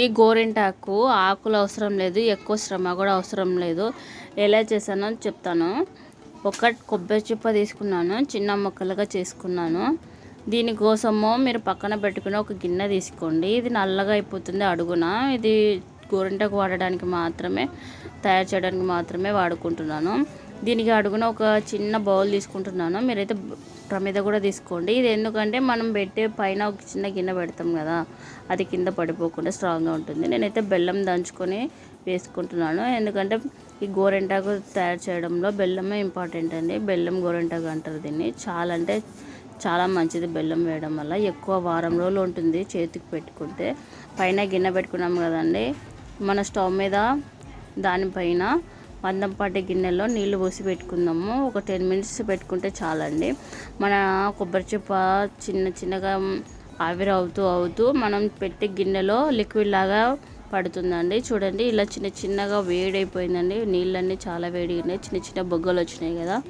ఈ గోరింటాకు ఆకులు అవసరం లేదు ఎక్కువ శ్రమ కూడా అవసరం లేదు. ఎలా చేశానో చెప్తాను. ఒక కొబ్బరి చిప్ప తీసుకున్నాను చిన్న ముక్కలుగా చేసుకున్నాను. దీనికోసము మీరు పక్కన పెట్టుకుని ఒక గిన్నె తీసుకోండి. ఇది నల్లగా అయిపోతుంది అడుగున. ఇది గోరింటాకు వాడడానికి మాత్రమే తయారు చేయడానికి మాత్రమే వాడుకుంటున్నాను. దీనికి అడుగున ఒక చిన్న బౌల్ తీసుకుంటున్నాను. మీరైతే ప్రమిద కూడా తీసుకోండి. ఇది ఎందుకంటే మనం పెట్టే పైన ఒక చిన్న గిన్నె పెడతాం కదా అది కింద పడిపోకుండా స్ట్రాంగ్గా ఉంటుంది. నేనైతే బెల్లం దంచుకొని వేసుకుంటున్నాను. ఎందుకంటే ఈ గోరెంటాకు తయారు చేయడంలో బెల్లమే ఇంపార్టెంట్ అండి. బెల్లం గోరెంటాకు అంటారు దీన్ని. చాలా అంటే చాలా మంచిది బెల్లం వేయడం వల్ల. ఎక్కువ వారం రోజులు ఉంటుంది చేతికి పెట్టుకుంటే. పైన గిన్నె పెట్టుకున్నాం కదండి మన స్టవ్ మీద దానిపైన మందంపాటి గిన్నెలో నీళ్ళు పోసి పెట్టుకుందాము. ఒక టెన్ మినిట్స్ పెట్టుకుంటే చాలండి. మన కొబ్బరి చిప్ప చిన్న చిన్నగా ఆవిరి అవుతూ అవుతూ మనం పెట్టి గిన్నెలో లిక్విడ్ లాగా పడుతుందండి. చూడండి ఇలా చిన్న చిన్నగా వేడైపోయిందండి. నీళ్ళన్నీ చాలా వేడిగా చిన్న చిన్న బొగ్గలు వచ్చినాయి కదా.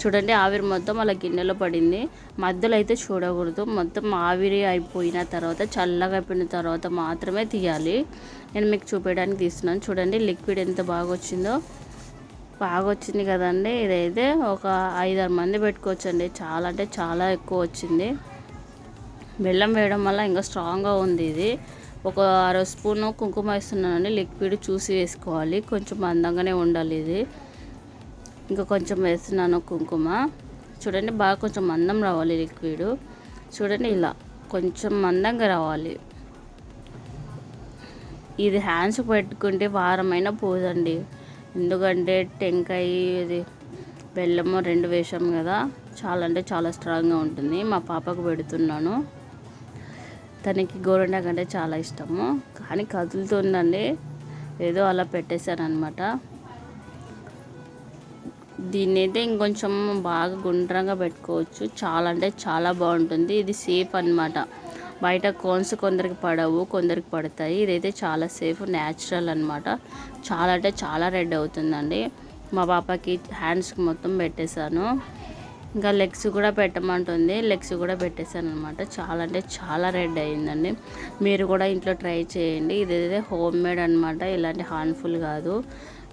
చూడండి ఆవిరి మొత్తం అలా గిన్నెలో పడింది. మధ్యలో అయితే చూడకూడదు. మొత్తం ఆవిరి అయిపోయిన తర్వాత చల్లగా అయిపోయిన తర్వాత మాత్రమే తీయాలి. నేను మీకు చూపించడానికి తీస్తున్నాను. చూడండి లిక్విడ్ ఎంత బాగా వచ్చిందో. బాగా వచ్చింది కదండి. ఇదైతే ఒక ఐదారు మంది పెట్టుకోవచ్చండి. చాలా అంటే చాలా ఎక్కువ వచ్చింది బెల్లం వేయడం వల్ల ఇంకా స్ట్రాంగ్గా ఉంది ఇది. ఒక అర స్పూను కుంకుమ వేస్తున్నానండి. లిక్విడ్ చూసి వేసుకోవాలి. కొంచెం అందంగానే ఉండాలి ఇది. ఇంకా కొంచెం వేస్తున్నాను కుంకుమ. చూడండి బాగా కొంచెం మందం రావాలి లిక్విడ్. చూడండి ఇలా కొంచెం మందంగా రావాలి. ఇది హ్యాండ్స్ పెట్టుకుంటే వారమైనా పోదండి. ఎందుకంటే టెంకాయ ఇది బెల్లము రెండు వేసాం కదా. చాలా అంటే చాలా స్ట్రాంగ్గా ఉంటుంది. మా పాపకు పెడుతున్నాను. తనకి గోరండాక్ అంటే చాలా ఇష్టము. కానీ కదులుతుందండి ఏదో అలా పెట్టేశాను అనమాట దీన్ని అయితే ఇంకొంచెం బాగా గుండ్రంగా పెట్టుకోవచ్చు. చాలా అంటే చాలా బాగుంటుంది. ఇది సేఫ్ అనమాట బయట కోన్స్ కొందరికి పడవు కొందరికి పడతాయి. ఇదైతే చాలా సేఫ్ న్యాచురల్ అనమాట చాలా అంటే చాలా రెడ్ అవుతుందండి. మా పాపకి హ్యాండ్స్కి మొత్తం పెట్టేశాను. ఇంకా లెగ్స్ కూడా పెట్టమంటుంది. లెగ్స్ కూడా పెట్టేశాను అనమాట చాలా అంటే చాలా రెడ్ అయిందండి. మీరు కూడా ఇంట్లో ట్రై చేయండి. ఇదైతే హోమ్ మేడ్ అనమాట ఇలాంటి హార్మ్ఫుల్ కాదు.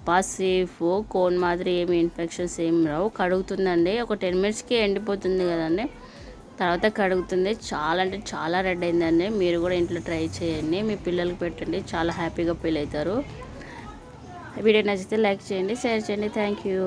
బాగా సేఫ్. కోన్ మాదిరి ఏమి ఇన్ఫెక్షన్స్ ఏమి రావు. కడుగుతుందండి. ఒక టెన్ మినిట్స్కి ఎండిపోతుంది కదండి. తర్వాత కడుగుతుంది. చాలా అంటే చాలా రెడ్ అయిందండి. మీరు కూడా ఇంట్లో ట్రై చేయండి. మీ పిల్లలకి పెట్టండి. చాలా హ్యాపీగా ఫీల్ అవుతారు. వీడియో నచ్చితే లైక్ చేయండి షేర్ చేయండి. Thank you.